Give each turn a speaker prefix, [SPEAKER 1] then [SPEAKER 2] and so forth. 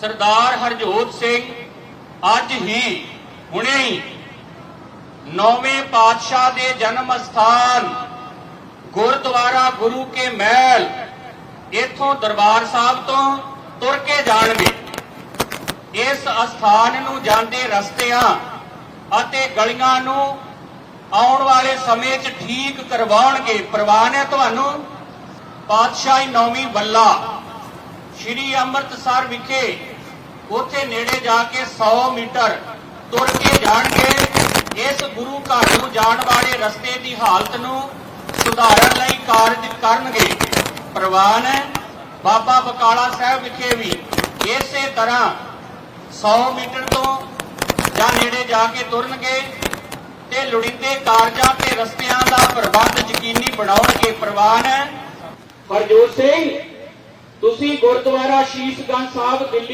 [SPEAKER 1] ਸਰਦਾਰ ਹਰਜੋਤ ਸਿੰਘ ਅੱਜ ਹੀ ਹੁਣੇ ਹੀ ਨੌਵੇਂ ਪਾਤਸ਼ਾਹ ਦੇ ਜਨਮ ਸਥਾਨ ਗੁਰਦੁਆਰਾ ਗੁਰੂ ਕੇ ਮਹਿਲ ਇਥੋਂ ਦਰਬਾਰ ਸਾਹਿਬ ਤੋਂ ਤੁਰ ਕੇ ਜਾਣਗੇ। ਇਸ ਅਸਥਾਨ ਨੂੰ ਜਾਂਦੇ ਰਸਤਿਆਂ ਅਤੇ ਗਲੀਆਂ ਨੂੰ ਆਉਣ ਵਾਲੇ ਸਮੇਂ 'ਚ ਠੀਕ ਕਰਵਾਉਣਗੇ। ਪ੍ਰਵਾਨ ਹੈ ਤੁਹਾਨੂੰ ਪਾਤਸ਼ਾਹੀ ਨੌਵੀਂ ਬੱਲਾ, ਸ਼੍ਰੀ ਅੰਮ੍ਰਿਤਸਰ ਵਿਖੇ ਉੱਥੇ ਨੇੜੇ ਜਾ ਕੇ 100 ਮੀਟਰ ਤੁਰ ਕੇ ਜਾਣਗੇ। ਇਸ ਗੁਰੂ ਘਰ ਨੂੰ ਜਾਣ ਵਾਲੇ ਰਸਤੇ ਦੀ ਹਾਲਤ ਨੂੰ ਸੁਧਾਰਨ ਲਈ ਕਾਰਜ ਕਰਨਗੇ। ਪ੍ਰਵਾਨ ਬਾਬਾ ਬਕਾਲਾ ਸਾਹਿਬ ਵਿਖੇ ਵੀ ਇਸੇ ਤਰ੍ਹਾਂ 100 ਮੀਟਰ ਤੋਂ ਜਾਂ ਨੇੜੇ ਜਾ ਕੇ ਤੁਰਨਗੇ ਤੇ ਲੋੜੀਂਦੇ ਕਾਰਜਾਂ ਤੇ ਰਸਤਿਆਂ ਦਾ ਪ੍ਰਬੰਧ ਯਕੀਨੀ ਬਣਾਉਣਗੇ। ਪ੍ਰਵਾਨ ਹਰਜੋਤ ਸਿੰਘ, ਤੁਸੀਂ ਗੁਰਦੁਆਰਾ ਸ਼ੀਸ਼ਗੰਜ ਸਾਹਿਬ ਦਿੱਲੀ